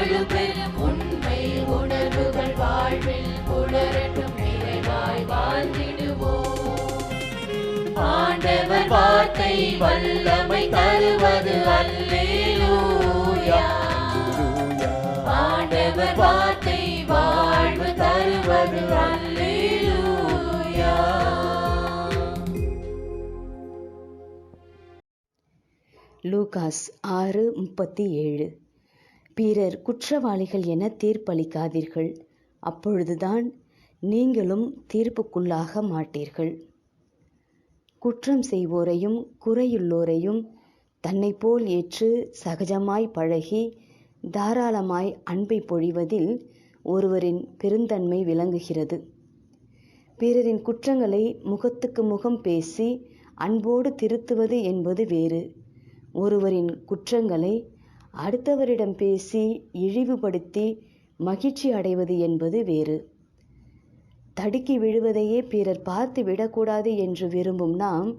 அன்பு உண்மை உணர்வுகள் வாழ்வில் புலரட்டும் நிறைவாய் வாழ்ந்திடுவோம். ஆண்டவர் வார்த்தை வல்லமை தருவது அல்லேலூயா. ஆண்டவர் வார்த்தை வாழ்வு தருவது அல்லேலூயா. லூகாஸ் ஆறு முப்பத்தி ஏழு. பிறர் குற்றவாளிகள் என தீர்ப்பளிக்காதீர்கள். அப்பொழுதுதான் நீங்களும் தீர்ப்புக்குள்ளாக மாட்டீர்கள். குற்றம் செய்வோரையும் குறையுள்ளோரையும் தன்னை போல் ஏற்று சகஜமாய் பழகி தாராளமாய் அன்பை பொழிவதில் ஒருவரின் பெருந்தன்மை விளங்குகிறது. பிறரின் குற்றங்களை முகத்துக்கு முகம் பேசி அன்போடு திருத்துவது என்பது வேறு. ஒருவரின் குற்றங்களை அடுத்தவரிடம் பேசி இழிவுபடுத்தி மகிழ்ச்சி அடைவது என்பது வேறு. தடுக்கி விழுவதையே பிறர் பார்த்து விடக்கூடாது என்று விரும்பும் நாம்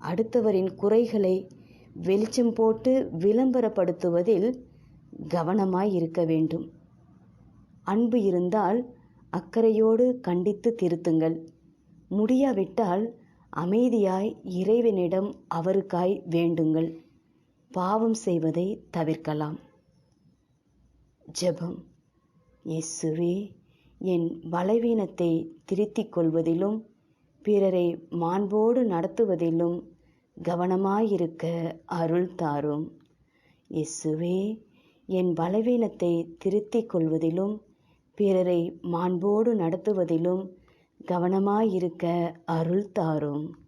அடுத்தவரின் குறைகளை வெளிச்சம் போட்டு விளம்பரப்படுத்துவதில் கவனமாய் இருக்க வேண்டும். அன்பு இருந்தால் அக்கறையோடு கண்டித்து திருத்துங்கள். முடியாவிட்டால் அமைதியாய் இறைவனிடம் அவருக்காய் வேண்டுங்கள். பாவம் செய்வதை தவிர்க்கலாம். ஜெபம். இயேசுவே என் பலவீனத்தை திருத்திக் கொள்வதிலும் பிறரை மாண்போடு நடத்துவதிலும் கவனமாயிருக்க அருள் தாரும். இயேசுவே என் பலவீனத்தை திருத்திக் கொள்வதிலும் பிறரை மாண்போடு நடத்துவதிலும் கவனமாயிருக்க அருள் தாரும்.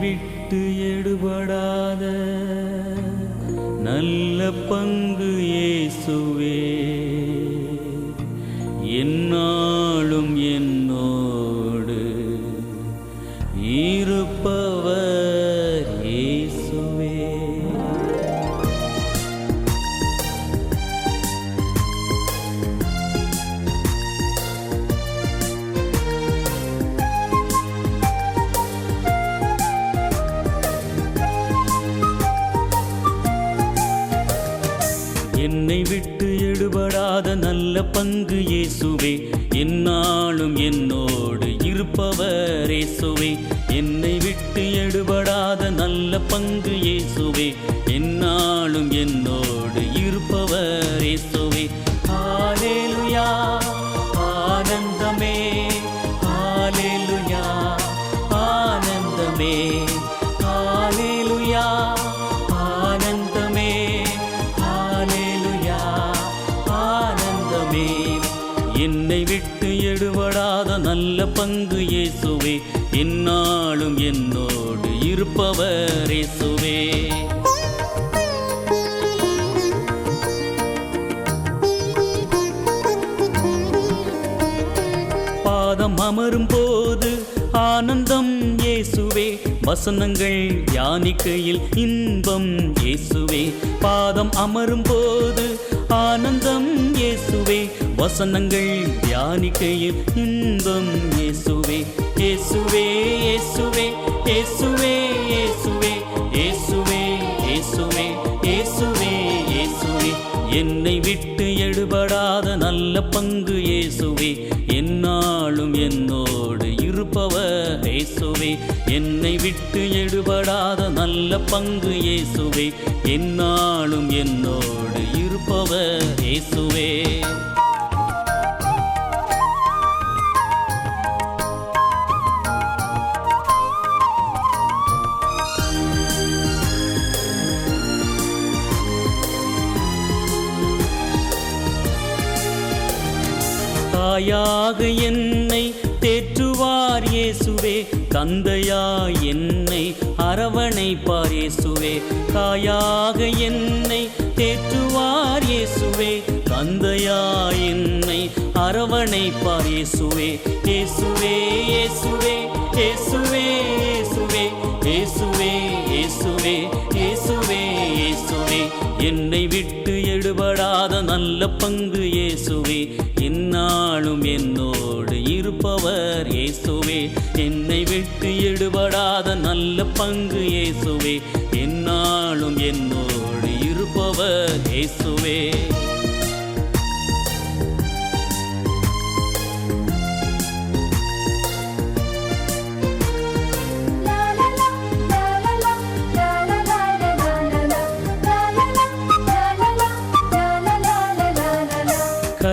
விட்டு எடுபடாத நல்ல பங்கு இயேசுவே என்னை விட்டு எடுபடாத நல்ல பங்கு இயேசுவே. என்னாலும் என்னோடு இருப்பவர் இயேசுவே. என்னை விட்டு எடுபடாத நல்ல பங்கு இயேசுவே. என்னாலும் என்னோடு இயேசுவே என்னாலும் என்னோடு இருப்பவர் இயேசுவே. பாதம் அமரும் போது ஆனந்தம் இயேசுவே வசனங்கள் யானிக்கையில் இன்பம் இயேசுவே. பாதம் அமரும் போது ஆனந்தம் இயேசுவே வசனங்கள் தியானிக்கையில் இன்பம் இயேசுவே இயேசுவே இயேசுவே இயேசுவே இயேசுவே இயேசுவே இயேசுவே இயேசுவே இயேசுவே. என்னை விட்டு எடுபடாத நல்ல பங்கு இயேசுவே. என்னாலும் என்னோடு இருப்பவர் இயேசுவே. என்னை விட்டு எடுபடாத நல்ல பங்கு இயேசுவே. என்னாலும் என்னோடு இருப்பவர் இயேசுவே. தாயாக என்னை தேற்றுவார் இயேசுவே. தந்தையா என்னை அரவணைப்பார் இயேசுவே. தாயாக என்னை தேற்றுவார் இயேசுவே. தந்தையா என்னை அரவணைப்பார் இயேசுவே. இயேசுவே இயேசுவே இயேசுவே இயேசுவே. இயேசுவே இயேசுவே இயேசுவே இயேசுவே. என்னை விட்டு எடுபடாத நல்ல பங்கு இயேசுவே. என்னோடு இருப்பவர் இயேசுவே. என்னை விட்டு எடுபடாத நல்ல பங்கு இயேசுவே. என்னாலும் என்னோடு இருப்பவர் இயேசுவே.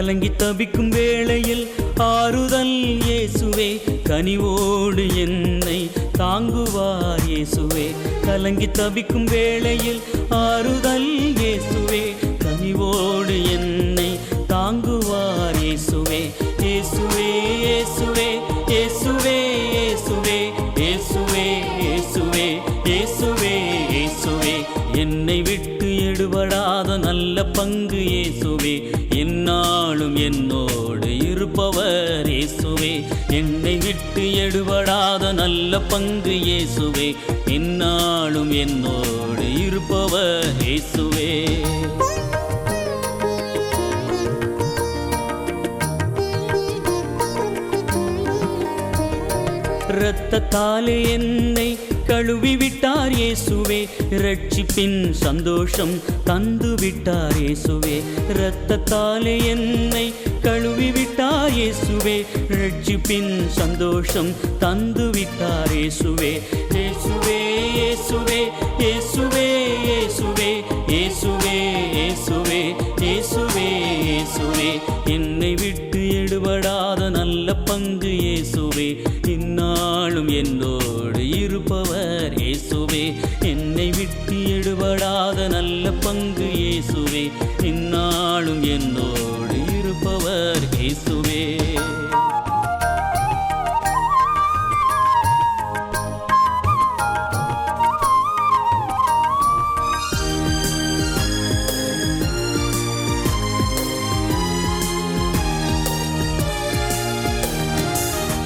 கலங்கி தவிக்கும் வேளையில் ஆறுதல் இயேசுவே கனிவோடு என்னை தாங்குவார் இயேசுவே. கலங்கி தவிக்கும் வேளையில் ஆறுதல் இயேசுவே பங்கு இயேசுவே என்னாலும் என்னோடு இருப்பவர் இயேசுவே. என்னை விட்டு எடுபடாத நல்ல பங்கு இயேசுவே என்னாலும் என்னோடு இருப்பவர் இயேசுவே. இரத்தத்தாலே என்னை கழுவி விட்டார் இயேசுவே. ரட்சிப்பின் சந்தோஷம் தந்து விட்டார் இயேசுவே. இரத்தத்தாலே என்னை கழுவி விட்டார் இயேசுவே. ரட்சிப்பின் சந்தோஷம் தந்து விட்டார் இயேசுவே. இயேசுவே இயேசுவே இயேசுவே இயேசுவே இயேசுவே இயேசுவே இயேசுவே இயேசுவே. என்னை விட்டு எடுபடாத நல்ல பங்கு இயேசுவே. இந்நாளும் என்னோடு இருப்ப இயேசுவே என்னை விட்டு எடுபடாத நல்ல பங்கு இயேசுவே இந்நாளும் என்னோடு இருப்பவர் இயேசுவே.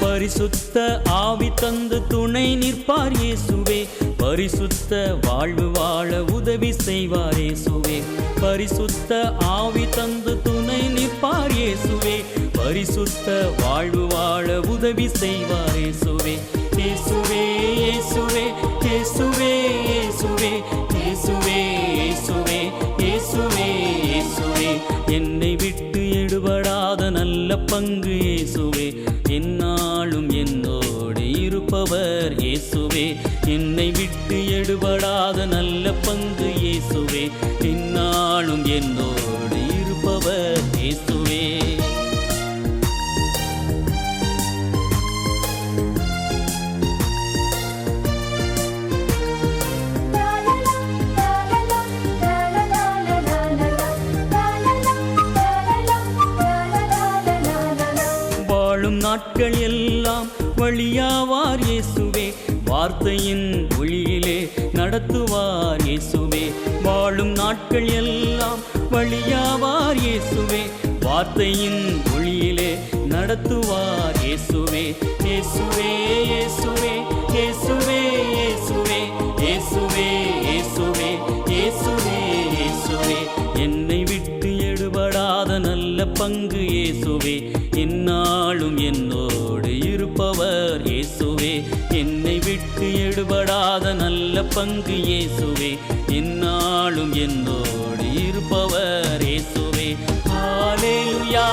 பரிசுத்த ஆவி தந்து துணை நிற்பார் இயேசுவே பரிசுத்த வாழ்வு வாழ உதவி செய்வார் இயேசுவே. பரிசுத்த ஆவி தந்து துணை நிற்பார் இயேசுவே. பரிசுத்த வாழ்வு வாழ உதவி செய்வார் இயேசுவே. இயேசுவே இயேசுவே இயேசுவே இயேசுவே இயேசுவே இயேசுவே இயேசுவே இயேசுவே. என்னை விட்டு எடுபடாத நல்ல பங்கு இயேசுவே. என்னாலும் என்னோடு இருப்பவர் இயேசுவே. என்னை விட்டு நல்ல பங்கு இயேசுவே. என்னாலும் என்னோடு இருப்பவர் இயேசுவே. நாட்கள் எல்லாம் வழியாவார் இயேசுவே. வார்த்தையின் நடத்துவார் இயேசுவே. வாழும் நாட்கள் எல்லாம் வழியாவார் இயேசுவே. வார்த்தையின் ஒளியிலே நடத்துவார் இயேசுவே. இயேசுவே இயேசுவே இயேசுவே இயேசுவே இயேசுவே இயேசுவே இயேசுவே. பங்கு இயேசுவே என்னாலும் என்னோடு இருப்பவர் இயேசுவே. ஆலேலுயா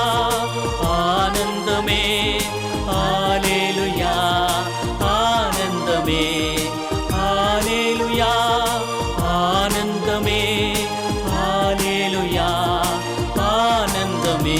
ஆனந்தமே ஆலேலுயா ஆனந்தமே ஆலேலுயா ஆனந்தமே ஆலேலுயா ஆனந்தமே.